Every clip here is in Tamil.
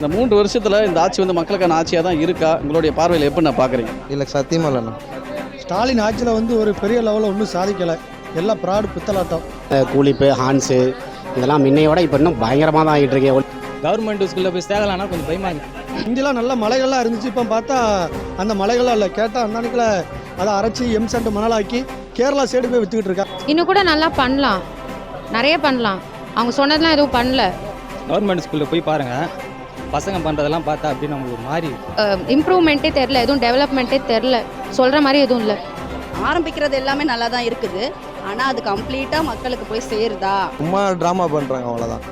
இந்த மூன்று வருஷத்துல இந்த ஆட்சி வந்து மக்களுக்கான ஆட்சியாக தான் இருக்கா? உங்களுடைய பார்வையில் எப்படி நான் பார்க்குறீங்க இல்லை சத்தியமாக இல்லைண்ணா ஸ்டாலின் ஆட்சியில் வந்து ஒரு பெரிய லெவலில் ஒன்றும் சாதிக்கலை. எல்லாம் ப்ராடு பித்தலாட்டம். கூலிப்பு ஹான்ஸு இதெல்லாம் முன்னையோட இப்போ இன்னும் பயங்கரமாக தான் ஆகிட்டு இருக்கு. கவர்மெண்ட் ஸ்கூலில் போய் சேகலாம்னா கொஞ்சம் பயமா இருக்கு. இங்கெல்லாம் நல்ல மலைகள்லாம் இருந்துச்சு. இப்போ பார்த்தா அந்த மலைகள்லாம் இல்லை. கேட்டால் அந்த அன்னைக்கில் அதை அரைச்சி எம் சென்ட் மணலாக்கி கேரளா சைடு போய் விற்றுக்கிட்டு இருக்கா. இன்னும் கூட நல்லா பண்ணலாம். நிறைய பண்ணலாம். அவங்க சொன்னதெல்லாம் எதுவும் பண்ணல. கவர்மெண்ட் ஸ்கூலில் போய் பாருங்க. பசங்க பண்ணுறதெல்லாம் பார்த்தா அப்படின்னு நம்மளுக்கு ஒரு மாதிரி இம்ப்ரூவ்மெண்ட்டே தெரில எதுவும் டெவலப்மெண்ட்டே தெரில சொல்கிற மாதிரி எதுவும் இல்லை. ஆரம்பிக்கிறது எல்லாமே நல்லா தான் இருக்குது. ஆனால் அது கம்ப்ளீட்டாக மக்களுக்கு போய் சேருதா? சும்மா ட்ராமா பண்ணுறாங்க அவ்வளோதான்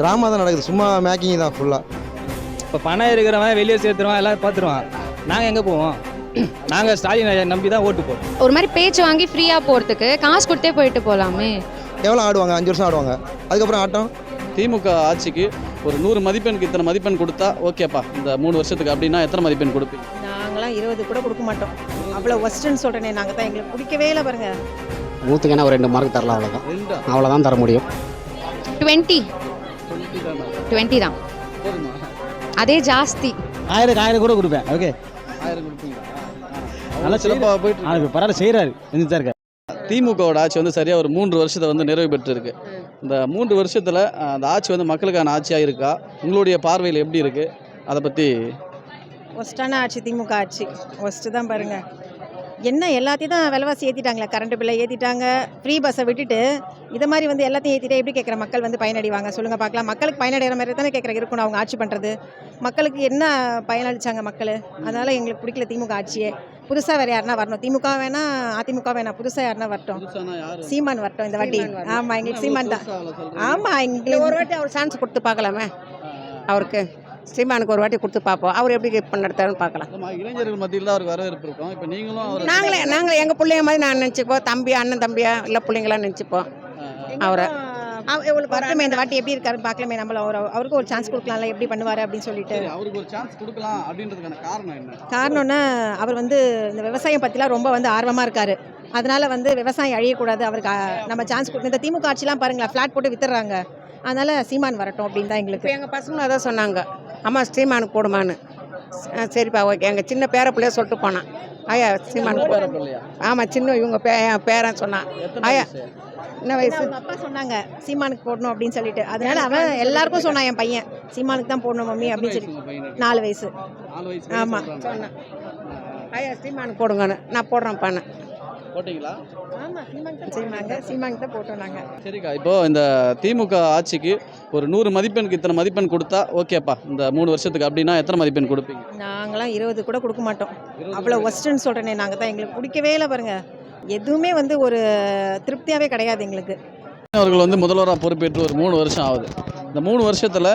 ட்ராமா தான் நடக்குது. சும்மா மேக்கிங் தான் ஃபுல்லாக இப்போ பணம் இருக்கிறவன் வெளியே சேர்த்துருவான் எல்லாம் பார்த்துருவான். நாங்கள் எங்கே போவோம்? நாங்கள் ஸ்டாலினை நம்பி தான் ஓட்டு போடுறோம். ஒரு மாதிரி பேச்சு வாங்கி ஃப்ரீயாக போகிறதுக்கு காசு கொடுத்தே போயிட்டு போகலாமே எவ்வளோ ஆடுவாங்க? அஞ்சு வருஷம் ஆடுவாங்க. அதுக்கப்புறம் ஆட்டம்? திமுக ஆட்சிக்கு ஒரு நூறு மதிப்பெண்க்கு இத்தனை மதிப்பெண் கொடுத்தா ஓகேப்பா இந்த மூணு வருஷத்துக்கு அப்படின்னா எத்தனை மதிப்பெண் கொடுப்பீங்க? நாங்களாம் இருபது கூட கொடுக்க மாட்டோம். அவ்வளோ ஒஸ்ட்டுன்னு சொல்கிறேனே நாங்கள் தான் எங்களுக்கு பிடிக்கவே இல்லை பாருங்க. நூற்றுக்குன்னா ஒரு ரெண்டு மார்க் தரலாம் அவ்வளோதான் அவ்வளோதான் தர முடியும். டுவெண்ட்டி டுவெண்ட்டி தான் அதே ஜாஸ்தி. ஆயிரம் ஆயிரம் கூட கொடுப்பேன் ஓகே ஆயிரம் கொடுப்பீங்களா? நல்லா சிறப்பாக போயிட்டு பரவாயில்ல செய்கிறாரு செஞ்சுட்டு தான் இருக்காரு திமுகவோட ஆட்சி வந்து சரியாக ஒரு மூன்று வருஷத்தை வந்து நிறைவு பெற்றிருக்கு. இந்த மூன்று வருஷத்தில் அந்த ஆட்சி வந்து மக்களுக்கான ஆட்சியாக இருக்கா? உங்களுடைய பார்வையில் எப்படி இருக்குது அதை பற்றி ஒஸ்ட்டான ஆட்சி திமுக ஆட்சி. ஒஸ்ட்டு தான் பாருங்க. என்ன எல்லாத்தையும் தான் விலைவாசி ஏற்றிட்டாங்களே கரண்ட் பில்லை ஏற்றிட்டாங்க ஃப்ரீ பஸ்ஸை விட்டுட்டு இதை மாதிரி வந்து எல்லாத்தையும் ஏற்றிட்டே எப்படி கேட்குற மக்கள் வந்து பயனடைவாங்க? சொல்லுங்கள் பார்க்கலாம். மக்களுக்கு பயனடைகிற மாதிரி தானே கேட்குற இருக்கணும் அவங்க ஆட்சி பண்ணுறது மக்களுக்கு என்ன பயனளிச்சாங்க மக்கள்? அதனால் எங்களுக்கு பிடிக்கல திமுக ஆட்சியே. புதுசாக வேறு யாருன்னா வரணும். திமுக வேணாம் அதிமுக வேணாம் புதுசாக யாருன்னா வரட்டும். சீமான் வரட்டும் இந்த வாட்டி. ஆமாம் எங்களுக்கு சீமான் தான். ஆமாம் எங்களுக்கு ஒரு வாட்டி அவர் சான்ஸ் கொடுத்து பார்க்கலாமே. அவருக்கு. சீமானுக்கு ஒரு வாட்டி கொடுத்து பார்ப்போம். அவர் எப்படி நடத்தாருன்னு பார்க்கலாம். இளைஞர்கள் மத்தியில் தான் அவருக்கு வரவேற்பு இருக்கும். இப்போ நீங்களும் நாங்களே நாங்களே எங்கள் பிள்ளைங்க மாதிரி நான் நினச்சிப்போம் தம்பி அண்ணன் தம்பியா இல்லை பிள்ளைங்களா நினச்சிப்போம் அவரை. வரட்டுமே இந்த வாட்டி எப்படி இருக்காருன்னு பார்க்கலாமே நம்மள அவர் அவருக்கு ஒரு சான்ஸ் கொடுக்கலாம்ல எப்படி பண்ணுவார் அப்படின்னு சொல்லிட்டு. அவருக்கு ஒரு சான்ஸ் கொடுக்கலாம் அப்படின்றதுக்கான காரணம் என்ன? காரணம்னா அவர் வந்து இந்த விவசாயம் பற்றிலாம் ரொம்ப வந்து ஆர்வமாக இருக்கார். அதனால வந்து விவசாயம் அழியக்கூடாது அவருக்கு நம்ம சான்ஸ் கொடுக்கணும் இந்த திமுக ஆட்சிலாம் பாருங்களேன் ஃப்ளாட் போட்டு வித்துடுறாங்க. அதனால சீமான் வரட்டும் அப்படின்னு தான் எங்களுக்கு. இப்போ எங்கள் பசங்களும் அதான் சொன்னாங்க அம்மா சீமானுக்கு போடுமான்னு. சரிப்பா ஓகே எங்கள் சின்ன பேர பிள்ளைய சொல்லிட்டு போனான். ஆயா சீமானுக்கு இல்லையா ஆமாம் சின்ன இவங்க பே பேரன் சொன்னான். ஆயா? என்ன வயசு? அப்பா சொன்னாங்க சீமானுக்கு போடணும் அப்படின்னு சொல்லிட்டு. அதனால அவன் எல்லாருக்கும் சொன்னான் என் பையன் சீமானுக்கு தான் போடணும் மம்மி அப்படின்னு சொல்லி? நாலு வயசு. நாலு வயசு ஆமா. சொல்றாங்க. சொன்னேன். ஐயா சீமானுக்கு போடுங்கன்னு நான் போடுறேன் போட்டிங்களா? ஆமாம் சீமானுக்கு தான் போட்டோம் நாங்கள் சரிக்கா இப்போ இந்த திமுக ஆட்சிக்கு ஒரு நூறு மதிப்பெண்க்கு இத்தனை மதிப்பெண் கொடுத்தா ஓகேப்பா. இந்த மூணு வருஷத்துக்கு அப்படின்னா எத்தனை மதிப்பெண் கொடுப்பீங்க? நாங்களாம் இருபது கூட கொடுக்க மாட்டோம். அவ்வளோ ஒஸ்ட்டுன்னு சொல்கிறேனே நாங்கள் தான் எங்களுக்கு பிடிக்கவே இல்லை பாருங்க. எதுவுமே வந்து ஒரு திருப்தியாகவே கிடையாது எங்களுக்கு. அவர்கள் வந்து முதல்வராக பொறுப்பேற்று ஒரு மூணு வருஷம் ஆகுது. இந்த மூணு வருஷத்தில்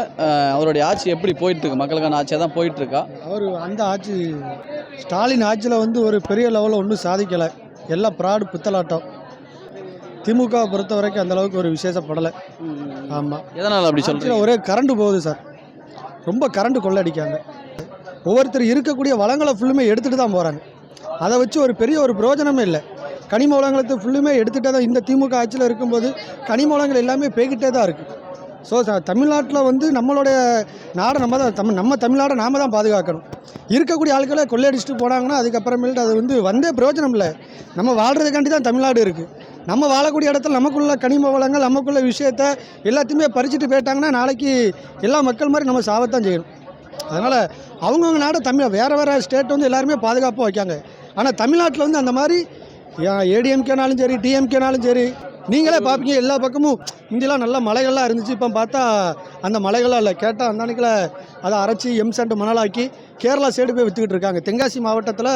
அவருடைய ஆட்சி எப்படி போயிட்டு இருக்கு மக்களுக்கான ஆட்சியாக தான் போயிட்டு இருக்கா அவர் அந்த ஆட்சி ஸ்டாலின் ஆட்சியில் வந்து ஒரு பெரிய லெவலில் ஒன்றும் சாதிக்கலை. எல்லாம் ப்ராடு பித்தலாட்டம். திமுகவை பொறுத்த வரைக்கும் அந்த அளவுக்கு ஒரு விசேஷப்படலை. ஆமாம் எதனால் அப்படி சொல்கிறீங்க ஒரே கரண்ட் போகுது சார். ரொம்ப கரண்ட் கொள்ளடிக்காங்க. ஒவ்வொருத்தர் இருக்கக்கூடிய வளங்களை ஃபுல்லுமே எடுத்துகிட்டு தான் போகிறாங்க அதை வச்சு ஒரு பெரிய ஒரு பிரயோஜனமே இல்லை. கனிம வளங்களை ஃபுல்லுமே எடுத்துகிட்டே தான் இந்த திமுக ஆட்சியில் இருக்கும்போது கனிம வளங்கள் எல்லாமே போய்கிட்டே தான் இருக்குது ஸோ தமிழ்நாட்டில் வந்து நம்மளுடைய நாடை நம்ம தான் தமிழ் நம்ம தமிழ்நாடை நாம தான் பாதுகாக்கணும். இருக்கக்கூடிய ஆட்களை கொள்ளையடிச்சிட்டு போனாங்கன்னா அதுக்கப்புறமேல்ட்டு அது வந்து வந்தே பிரயோஜனம் இல்லை. நம்ம வாழ்கிறதுக்காண்டி தான் தமிழ்நாடு இருக்குது நம்ம வாழக்கூடிய இடத்துல நமக்குள்ள கனிம வளங்கள் நமக்குள்ள விஷயத்த எல்லாத்தையுமே பறிச்சுட்டு போயிட்டாங்கன்னா நாளைக்கு எல்லா மக்கள் மாதிரி நம்ம சாவத்தான் செய்யணும். அதனால் அவங்கவுங்க நாடு தமிழ் வேறு வேறு ஸ்டேட் வந்து எல்லாருமே பாதுகாப்பாக வைக்காங்க. ஆனால் தமிழ்நாட்டில் வந்து அந்த மாதிரி ஏடிஎம்கேனாலும் சரி டிஎம்கேனாலும் சரி. நீங்களே பார்ப்பீங்க எல்லா பக்கமும். முந்திலாம் நல்ல மலைகள்லாம் இருந்துச்சு. இப்போ பார்த்தா அந்த மலைகள்லாம் இல்லை. கேட்டால் அந்த அன்றைக்கில் அதை அரைச்சி எம் சென்ட் மணலாக்கி கேரளா சைடு போய் விற்றுக்கிட்டு இருக்காங்க. தென்காசி மாவட்டத்தில்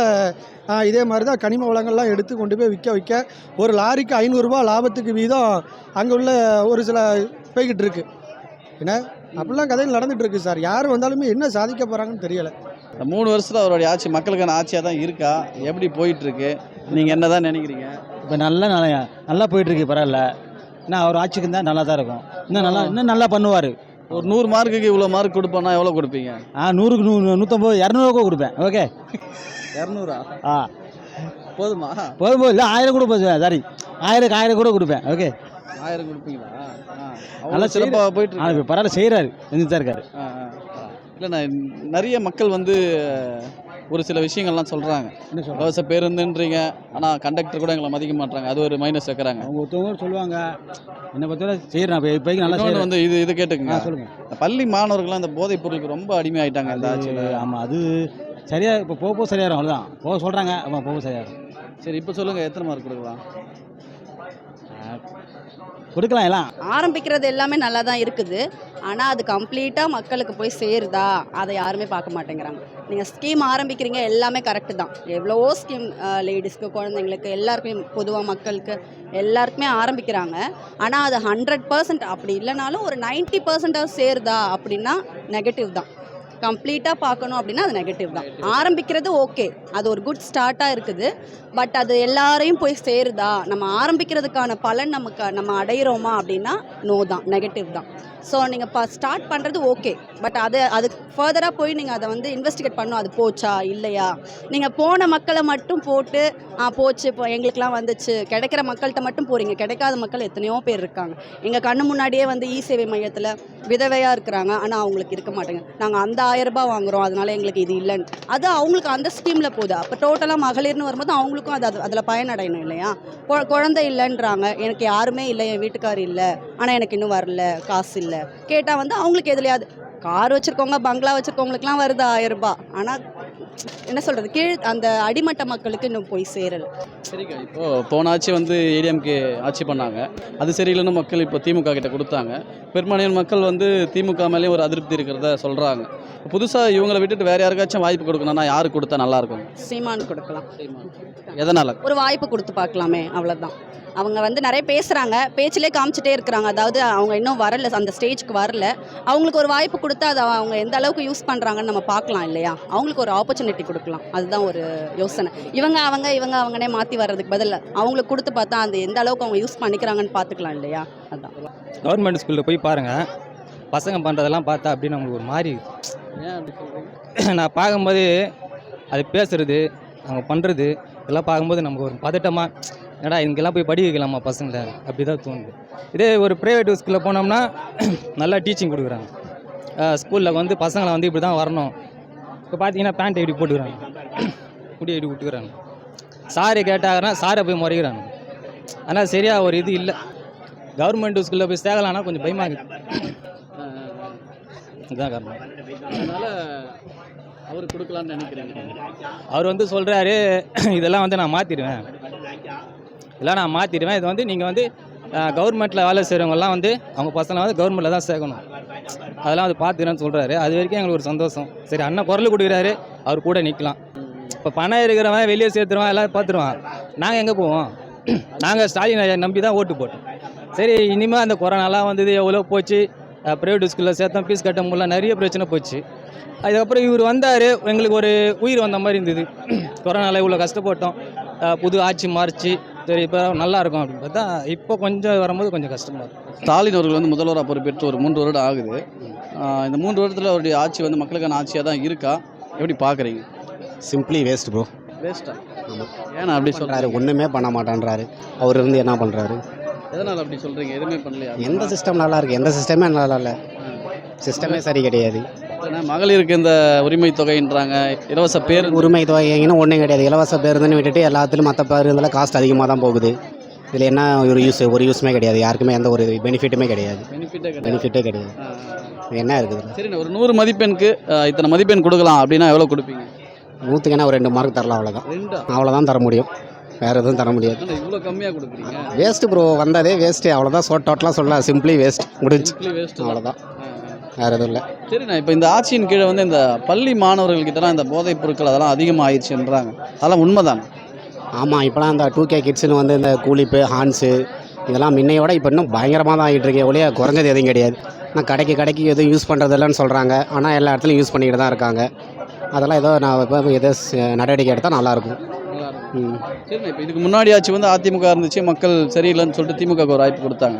இதே மாதிரி தான் கனிம வளங்கள்லாம் எடுத்து கொண்டு போய் விற்க விற்க ஒரு லாரிக்கு ஐநூறுரூவா லாபத்துக்கு வீதம் அங்கே உள்ள ஒரு சில போய்கிட்டு இருக்கு. என்ன? அப்படிலாம் கதையில் நடந்துகிட்டு இருக்கு சார். யார் வந்தாலுமே என்ன சாதிக்க போகிறாங்கன்னு தெரியலை. மூணு வருஷத்தில் அவருடைய ஆட்சி மக்களுக்கான ஆட்சியாக தான் இருக்கா? எப்படி போயிட்டுருக்கு நீங்கள் என்ன தான் நினைக்கிறீங்க? இப்போ நல்லா நல்லா நல்லா போயிட்டுருக்கு பரவாயில்ல. இன்னும் அவர் ஆட்சிக்கு இருந்தால் நல்லா தான் இருக்கும். இன்னும் நல்லா இன்னும் நல்லா பண்ணுவார். ஒரு நூறு மார்க்குக்கு இவ்வளோ மார்க் கொடுப்போன்னா எவ்வளோ கொடுப்பீங்க? ஆ நூறுக்கு நூ நூற்றம்பது இரநூறுவா கொடுப்பேன். ஓகே? இரநூறா? ஆ. போதுமா? போதும் இல்லை ஆயிரம் கூட போதும். சாரி ஆயிரம் ஆயிரம் கூட கொடுப்பேன். ஓகே? ஆயிரம் கொடுப்பீங்களா. நல்லா சிறப்பாக போயிட்டு இருக்கு பரவாயில்ல செய்கிறாரு செஞ்சுட்டு தான் இருக்காரு. ஆ, ஆ, ஆ. இல்லை நான் நிறைய மக்கள் வந்து ஒரு சில விஷயங்கள்லாம் சொல்கிறாங்க இலவச பேருந்துன்றீங்க. ஆனால் கண்டக்டர் கூட எங்களை மதிக்க மாட்டாங்க அது ஒரு மைனஸ் வைக்கிறாங்க. அவங்க ஒருத்தவங்க சொல்லுவாங்க என்னை பொறுத்தவரை செய்கிறேன் இப்போ இப்போதைக்கு நல்லா வந்து இது இது கேட்டுக்குங்க. சொல்லுங்கள் பள்ளி மாணவர்கள்லாம் இந்த போதைப் பொருளுக்கு ரொம்ப அடிமையாயிட்டாங்க இந்த ஆட்சியில். ஆமாம் அது சரியாக இப்போ போக போக சரியாயிரும். அவ்வளோதான் போக சொல்கிறாங்க ஆமாம் போக சரியாயிரும். சரி இப்போ சொல்லுங்கள் எத்தனை மார்க் கொடுக்கலாம்? கொடுக்கலாம் எல்லாம். ஆரம்பிக்கிறது எல்லாமே நல்லா தான் இருக்குது. ஆனால் அது கம்ப்ளீட்டாக மக்களுக்கு போய் சேருதா? அதை யாருமே பார்க்க மாட்டேங்கிறாங்க. நீங்கள் ஸ்கீம் ஆரம்பிக்கிறீங்க எல்லாமே கரெக்டு தான். எவ்வளவோ ஸ்கீம் லேடிஸ்க்கு குழந்தைங்களுக்கு எல்லாருக்குமே பொதுவாக மக்களுக்கு எல்லாருக்குமே ஆரம்பிக்கிறாங்க. ஆனால் அது ஹண்ட்ரட் பர்சன்ட் அப்படி இல்லைனாலும் ஒரு நைன்ட்டி பர்சன்டாக சேருதா அப்படின்னா நெகட்டிவ் தான். கம்ப்ளீட்டாக பார்க்கணும் அப்படின்னா அது நெகட்டிவ் தான். ஆரம்பிக்கிறது ஓகே அது ஒரு குட் ஸ்டார்ட்டாக இருக்குது. பட் அது எல்லாரையும் போய் சேருதா? நம்ம ஆரம்பிக்கிறதுக்கான பலன் நமக்கு நம்ம அடையிறோமா அப்படின்னா நோ தான். நெகட்டிவ் தான். ஸோ நீங்கள் இப்போ ஸ்டார்ட் பண்ணுறது ஓகே பட் அது அது ஃபர்தராக போய் நீங்கள் அதை வந்து இன்வெஸ்டிகேட் பண்ணணும். அது போச்சா? இல்லையா? நீங்கள் போன மக்களை மட்டும் போட்டு ஆ போச்சு. இப்போ எங்களுக்கெலாம் வந்துச்சு. கிடைக்கிற மக்கள்கிட்ட மட்டும் போகிறீங்க கிடைக்காத மக்கள் எத்தனையோ பேர் இருக்காங்க. எங்கள் கண்ணு முன்னாடியே வந்து இ சேவை மையத்தில் விதவையாக இருக்கிறாங்க. ஆனால் அவங்களுக்கு இருக்க மாட்டேங்க நாங்கள் அந்த ஆயிரம் ரூபாய் வாங்குறோம் அதனால எங்களுக்கு இது இல்லைன்னு. அது அவங்களுக்கு அந்த ஸ்கீமில் போகுது. அப்போ டோட்டலாக மகளிர்னு வரும்போது அவங்களுக்கும் அது அதில் பயனடையணும் இல்லையா? கொ- குழந்தை இல்லைன்றாங்க. எனக்கு யாருமே இல்லை என் வீட்டுக்கார் இல்லை. ஆனால் எனக்கு இன்னும் வரல காசு இல்லை. கேட்டால் வந்து அவங்களுக்கு எதுலையாவது கார் வச்சுருக்கவங்க பங்களா வச்சுருக்கவங்களுக்குலாம் வருது ஆயிரம் ரூபாய். ஆனால் என்ன சொல்கிறது கீழ் அந்த அடிமட்ட மக்களுக்கு இன்னும் போய் சேரலை. சரிக்கா இப்போ போன ஆட்சி வந்து ஏடிஎம்கே ஆட்சி பண்ணாங்க. அது சரியில்லைன்னு மக்கள் இப்போ திமுக கிட்ட கொடுத்தாங்க. பெரும்பாலான மக்கள் வந்து திமுக மேலேயும் ஒரு அதிருப்தி இருக்கிறத சொல்கிறாங்க புதுசாக இவங்களை விட்டுட்டு வேற யாருக்காச்சும் வாய்ப்பு கொடுக்கணும்னா யாருக்கு கொடுத்தா நல்லா இருக்கும்? சீமான் கொடுக்கலாம். எதனால்? ஒரு வாய்ப்பு கொடுத்து பார்க்கலாமே அவ்வளோதான் அவங்க வந்து நிறைய பேசுகிறாங்க பேச்சிலே காமிச்சிட்டே இருக்கிறாங்க. அதாவது அவங்க இன்னும் வரல அந்த ஸ்டேஜ்க்கு வரல. அவங்களுக்கு ஒரு வாய்ப்பு கொடுத்தா அதை அவங்க எந்த அளவுக்கு யூஸ் பண்ணுறாங்கன்னு நம்ம பார்க்கலாம் இல்லையா? அவங்களுக்கு ஒரு ஆப்பர்ச்சுனிட்டி கொடுக்கலாம். அதுதான் ஒரு யோசனை. இவங்க அவங்க இவங்க அவங்கனே மாற்றி வர்றதுக்கு பதில் அவங்களுக்கு கொடுத்து பார்த்தா அந்த எந்த அளவுக்கு அவங்க யூஸ் பண்ணிக்கிறாங்கன்னு பார்த்துக்கலாம் இல்லையா? அதான். கவர்மெண்ட் ஸ்கூலில் போய் பாருங்கள் பசங்க பண்ணுறதெல்லாம் பார்த்தா அப்படின்னு நம்மளுக்கு ஒரு மாதிரி நான் பார்க்கும்போது அது பேசுறது அவங்க பண்ணுறது இதெல்லாம் பார்க்கும்போது நமக்கு ஒரு பதட்டமாக என்னடா இங்கெல்லாம் போய் படிக்க வைக்கலாமா பசங்களை? அப்படி தான் தோணுது. இதே ஒரு ப்ரைவேட் ஸ்கூலில் போனோம்னா நல்லா டீச்சிங் கொடுக்குறாங்க. ஸ்கூலில் வந்து பசங்களை வந்து இப்படி தான் வரணும். இப்போ பார்த்தீங்கன்னா பேண்ட் இப்படி போட்டுக்கிறாங்க. முடி இப்படி விட்டுக்கிறாங்க சாரு கேட்டாங்கன்னா சாரை போய் முறைக்கிறாங்க ஆனால் சரியாக ஒரு இது இல்லை. கவர்மெண்ட் ஸ்கூலில் போய் சேர்க்கலான்னா கொஞ்சம் பயமாக இதுதான் காரணம். அதனால் அவர் கொடுக்கலான்னு நினைக்கிறீங்க அவர் வந்து சொல்கிறாரு இதெல்லாம் வந்து நான் மாற்றிடுவேன் எல்லாம் நான் மாற்றிடுவேன் இது வந்து நீங்கள் வந்து கவர்மெண்ட்டில் வேலை செய்கிறவங்கலாம் வந்து அவங்க பசங்களை வந்து கவர்மெண்ட்டில் தான் சேர்க்கணும். அதெல்லாம் அது பார்த்துக்கிறேன்னு சொல்கிறாரு அது வரைக்கும் எங்களுக்கு ஒரு சந்தோஷம். சரி அண்ணன் குரல் கொடுக்குறாரு. அவர் கூட நிற்கலாம் இப்போ பணம் இருக்கிறவன் வெளியே சேர்த்துருவான் எல்லாம் பார்த்துருவான். நாங்கள் எங்கே போவோம்? நாங்கள் ஸ்டாலின் நம்பி தான் ஓட்டு போட்டோம். சரி இனிமேல் அந்த கொரோனாலாம் வந்தது எவ்வளோ போச்சு? ப்ரைவேட் ஸ்கூலில் சேர்த்தோம் ஃபீஸ் கட்ட முடியல நிறைய பிரச்சனை போச்சு. அதுக்கப்புறம் இவர் வந்தார். எங்களுக்கு ஒரு உயிர் வந்த மாதிரி இருந்தது. கொரோனாவில் இவ்வளோ கஷ்டப்பட்டோம். புது ஆட்சி மாறிச்சு. சரி இப்போ நல்லா இருக்கும் அப்படின்னு பார்த்தா இப்போ கொஞ்சம் வரும்போது கொஞ்சம் கஷ்டமாக இருக்கும் ஸ்டாலின் அவர்கள் வந்து முதல்வராக பொறுப்பேற்று ஒரு மூன்று வருடம் ஆகுது. இந்த மூன்று வருடத்தில் அவருடைய ஆட்சி வந்து மக்களுக்கான ஆட்சியாக தான் இருக்கா? எப்படி பார்க்குறீங்க சிம்பிளி வேஸ்ட் ப்ரோ வேஸ்ட்டா ஏன்னா அப்படி சொல்கிறாரு ஒன்றுமே பண்ண மாட்டேன்றாரு. அவர் இருந்து என்ன பண்ணுறாரு எதனால் அப்படி சொல்கிறீங்க எதுவுமே பண்ணலையா? எந்த சிஸ்டம் நல்லா இருக்கு? எந்த சிஸ்டமே நல்லா இல்லை. சிஸ்டமே சரி கிடையாது. மகளிருக்கு இந்த உரிமை தொகைன்றாங்க? இலவச பேர் உரிமை தொகைன்னு ஒன்றும் கிடையாது. இலவச பேருந்துன்னு விட்டுட்டு எல்லாத்துலையும் மற்ற பேருந்தில் காஸ்ட் அதிகமாக தான் போகுது. இதில் என்ன ஒரு யூஸ் ஒரு யூஸுமே கிடையாது. யாருக்குமே எந்த ஒரு பெனிஃபிட்டுமே கிடையாது. பெனிஃபிட்டே கிடையாது. என்ன இருக்குது சரிண்ணா ஒரு நூறு மதிப்பெண்க்கு இத்தனை மதிப்பெண் கொடுக்கலாம் அப்படின்னா எவ்வளோ கொடுப்பீங்க? நூற்றுக்கு என்ன ஒரு ரெண்டு மார்க் தரலாம் அவ்வளோதான் அவ்வளோதான் தர முடியும். வேறு எதுவும் தர முடியாது. இவ்வளோ கம்மியாக கொடுக்குறீங்க. வேஸ்ட்டு ப்ரோ வந்ததே வேஸ்ட்டு அவ்வளோதான் டோட்டலாக சொல்லலாம் சிம்பிளி வேஸ்ட் முடிஞ்சு அவ்வளோதான் வேறு எதுவும் இல்லை. சரிண்ணா இப்போ இந்த ஆட்சியின் கீழே வந்து இந்த பள்ளி மாணவர்கள்கிட்டலாம் இந்த போதைப் பொருட்கள் அதெல்லாம் அதிகமாகிடுச்சுன்றாங்க அதெல்லாம் உண்மைதானே? ஆமாம் இப்போலாம் இந்த டூ கே கிட்ஸ்னு வந்து இந்த கூலிப்பு ஹான்ஸு இதெல்லாம் முன்னையோட இப்போ இன்னும் பயங்கரமாக தான் ஆகிட்டு இருக்கே ஒழிய குறைஞ்சது எதுவும் கிடையாது. ஆனால் கடைக்கு கடைக்கு எதுவும் யூஸ் பண்ணுறது இல்லைன்னு சொல்கிறாங்க ஆனால் எல்லா இடத்துலையும் யூஸ் பண்ணிக்கிட்டு தான் இருக்காங்க. அதெல்லாம் ஏதோ நான் இப்போ ஏதோ நடவடிக்கை எடுத்தால் நல்லாயிருக்கும். சரிண்ணா இப்போ இதுக்கு முன்னாடி ஆட்சி வந்து அதிமுக இருந்துச்சு மக்கள் சரியில்லைன்னு சொல்லிட்டு திமுக ஒரு வாய்ப்பு கொடுத்தாங்க.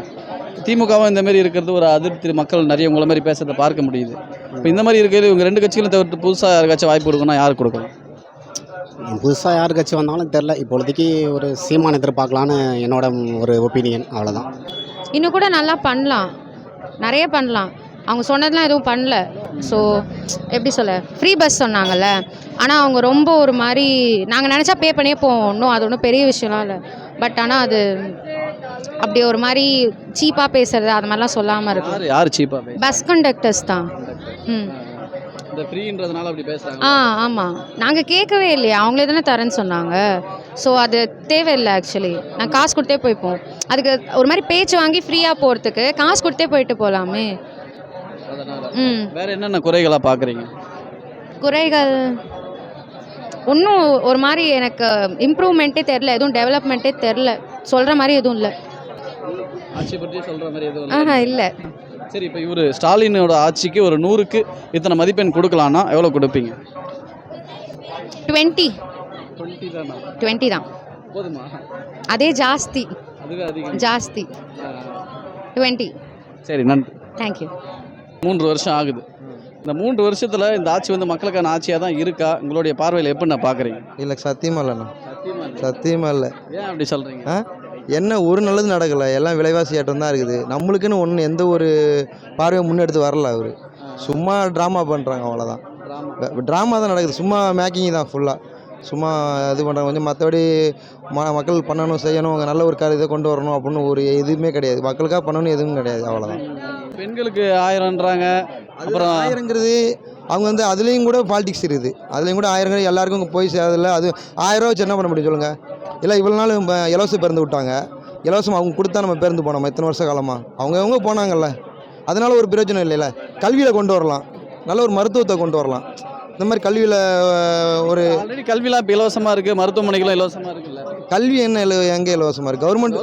திமுகவும் இந்த மாதிரி இருக்கிறது ஒரு அதிருப்தி. மக்கள் நிறைய உங்களை மாதிரி பேசுறதை பார்க்க முடியுது. இப்போ இந்த மாதிரி இருக்கிறது இவங்க ரெண்டு கட்சிகளும் தவிர்த்து புதுசாக யாருக்காச்சும் வாய்ப்பு கொடுக்கணும் யார் கொடுக்கணும் புதுசாக யார் கட்சி வந்தாலும் தெரில இப்பொழுதைக்கு ஒரு சீமான் எதிர்பார்க்கலான்னு என்னோட ஒரு ஒப்பீனியன். அவ்வளோதான் இன்னும் கூட நல்லா பண்ணலாம். நிறைய பண்ணலாம். அவங்க சொன்னதெல்லாம் எதுவும் பண்ணல. ஸோ எப்படி சொல்ல? ஃப்ரீ பஸ் சொன்னாங்கல்ல. ஆனால் அவங்க ரொம்ப ஒரு மாதிரி நாங்கள் நினச்சா பே பண்ணியே போவோம். ஒன்றும் அது ஒன்றும் பெரிய விஷயம்லாம் இல்லை. பட் ஆனால் அது அப்படி ஒரு மாதிரி சீப்பாக பேசுறது அது மாதிரிலாம் சொல்லாமல் இருக்கு. யார் பேச பஸ் கண்டக்டர்ஸ் தான். ம். இந்த ஃப்ரீன்றதுனால அப்படி பேசுகிறாங்க ஆ ஆமாம் நாங்கள் கேட்கவே இல்லையா. அவங்களே தானே தரேன்னு சொன்னாங்க. ஸோ அது தேவையில்லை ஆக்சுவலி நான் காசு கொடுத்தே போய்ப்போம் அதுக்கு ஒரு மாதிரி பேச்சு வாங்கி ஃப்ரீயாக போகிறதுக்கு காசு கொடுத்தே போயிட்டு போகலாமே அதனால். ம். வேறு என்னென்ன குறைகளாக பார்க்குறீங்க குறைகள் ஒன்றும் ஒரு மாதிரி எனக்கு இம்ப்ரூவ்மெண்ட்டே தெரில எதுவும் டெவலப்மெண்ட்டே தெரில சொல்கிற மாதிரி எதுவும் இல்லை. ஆட்சி பற்றி சொல்கிற மாதிரி எதுவும் ஆஹா இல்லை. சரி இப்போ இவர் ஸ்டாலினோட ஆட்சிக்கு ஒரு நூறுக்கு இத்தனை மதிப்பெண் கொடுக்கலான்னா எவ்வளோ கொடுப்பீங்க? டுவெண்ட்டி டுவெண்ட்டி தானா? டுவெண்ட்டி தான். போதுமா? அதே ஜாஸ்தி. அதுவே அதிகம். ஜாஸ்தி. டுவெண்ட்டி சரி நன்றி. தேங்க்யூ மூன்று வருஷம் ஆகுது. இந்த மூன்று வருஷத்தில் இந்த ஆட்சி வந்து மக்களுக்கான ஆட்சியாக தான் இருக்கா? உங்களுடைய பார்வையில் எப்படி நான் பார்க்குறீங்க? இல்லை சத்தியமாக இல்லைண்ணா சத்தியமா இல்லை. சத்தியமாக இல்லை. ஏன் அப்படி சொல்கிறீங்க ஆ? என்ன ஒரு நல்லது நடக்கலை. எல்லாம் விலைவாசி ஏற்றம் தான் இருக்குது. நம்மளுக்குன்னு ஒன்று எந்த ஒரு பார்வையை முன்னெடுத்து வரல அவர். சும்மா ட்ராமா பண்ணுறாங்க அவ்வளோதான் ட்ராமா தான் நடக்குது. சும்மா மேக்கிங் தான் ஃபுல்லாக சும்மா இது பண்ணுறாங்க கொஞ்சம் மற்றபடி ம மக்கள் பண்ணணும் செய்யணும் அவங்க நல்ல ஒரு காரியத்தை கொண்டு வரணும் அப்படின்னு ஒரு எதுவுமே கிடையாது. மக்களுக்காக பண்ணணும் எதுவும் கிடையாது அவ்வளோதான் பெண்களுக்கு ஆயிரம்ன்றாங்க அப்புறம் ஆயிரங்கிறது அவங்க வந்து அதுலேயும் கூட பாலிடிக்ஸ் இருக்குது. அதுலேயும் கூட ஆயிரங்கிறது எல்லாருக்கும் போய் சேரதில்ல. அது ஆயிரம் வச்சு என்ன பண்ண முடியும் சொல்லுங்கள் இல்லை இவ்வளோ நாள் இலவச பேருந்து விட்டாங்க. இலவசம் அவங்க கொடுத்தா நம்ம பேருந்து போனோம் இத்தனை வருஷ காலமாக அவங்க அவங்க போனாங்கல்ல. அதனால ஒரு பிரயோஜனம் இல்லைல்ல. கல்வியில் கொண்டு வரலாம். நல்ல ஒரு மருத்துவத்தை கொண்டு வரலாம். இந்த மாதிரி கல்வியில் ஒரு ஆல்ரெடி கல்விலாம் இப்போ இலவசமாக இருக்குது மருத்துவமனைகளும் இலவசமாக இருக்குல்ல? கல்வி என்ன இல எங்கே இலவசமாக இருக்குது கவர்மெண்ட்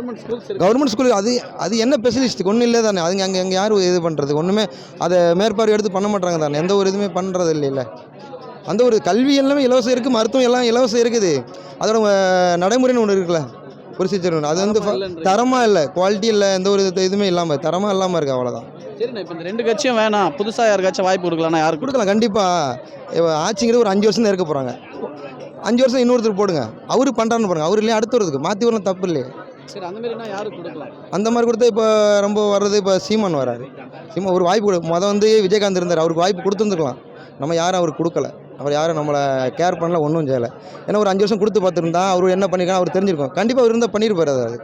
கவர்மெண்ட் ஸ்கூல் அது அது என்ன ஸ்பெஷலிஸ்ட் ஒன்றும் இல்லை தானே. அதுங்க அங்கே அங்கே யார் இது பண்ணுறது ஒன்றுமே அதை மேற்பார்வை எடுத்து பண்ண மாட்டாங்க தானே. எந்த ஒரு இதுவுமே பண்ணுறது இல்லைல்ல அந்த ஒரு கல்வி எல்லாமே இலவசம் இருக்குது மருத்துவம் எல்லாம் இலவசம் இருக்குது. அதோட நடைமுறைன்னு ஒன்று இருக்குல்ல. ப்ரொசீஜர் ஒன்று அது வந்து தரமாக இல்லை. குவாலிட்டி இல்லை எந்த ஒரு இது- இதுவுமே இல்லாமல் தரமாக இல்லாமல் இருக்குது அவ்வளோதான் சரிண்ணா இப்போ இந்த ரெண்டு கட்சியும் வேணாம். புதுசாக யாருக்காச்சும் வாய்ப்பு கொடுக்கலாம்னா யாருக்கு கொடுக்கலாம் கொடுக்கலாம் கண்டிப்பாக ஆட்சிங்கிறது ஒரு அஞ்சு வருஷம் தான் இருக்க போகிறாங்க அஞ்சு வருஷம் இன்னொருத்தர் போடுங்க. அவரு பண்ணுறான்னு பாருங்க. அவர் இல்லையா அடுத்து வரதுக்கு மாற்றி வரணும் தப்பு இல்லையே. சரி அந்த மாதிரினா யாருக்கு கொடுக்கலாம்? அந்த மாதிரி கொடுத்தா இப்போ ரொம்ப வர்றது இப்போ சீமான் வராரு. சீமான் ஒரு வாய்ப்பு கொடு மொதல் வந்து விஜயகாந்த் இருந்தார். அவருக்கு வாய்ப்பு கொடுத்துருந்துருக்கலாம். நம்ம யாரும் அவருக்கு கொடுக்கல. அவர் யாரும் நம்மளை கேர் பண்ணல ஒன்றும் செய்யலை. ஏன்னா ஒரு அஞ்சு வருஷம் கொடுத்து பார்த்துருந்தா அவர் என்ன பண்ணிக்கலாம் அவர் தெரிஞ்சிருக்கும். கண்டிப்பாக அவர் இருந்தால் பண்ணியிருப்பாரு அது.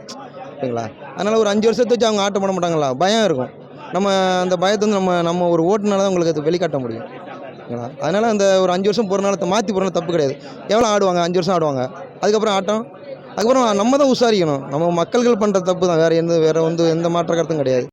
ஓகேங்களா அதனால் ஒரு அஞ்சு வருஷத்தை வச்சு அவங்க ஆட்டம் பண்ண மாட்டாங்களா? பயம் இருக்கும். நம்ம அந்த பயத்தை வந்து நம்ம நம்ம ஒரு ஓட்டுனால தான் உங்களுக்கு அது வெளிக்காட்ட முடியும். ஓகேங்களா அதனால் அந்த ஒரு அஞ்சு வருஷம் போகிறனால மாற்றி போகிறனால தப்பு கிடையாது. எவ்வளோ ஆடுவாங்க? அஞ்சு வருஷம் ஆடுவாங்க. அதுக்கப்புறம் ஆட்டம். அதுக்கப்புறம் நம்ம தான் உசாரிக்கணும் நம்ம மக்கள்கள் பண்ணுற தப்பு தான். வேறு எந்த வேறு வந்து எந்த மாற்ற கருத்தும் கிடையாது.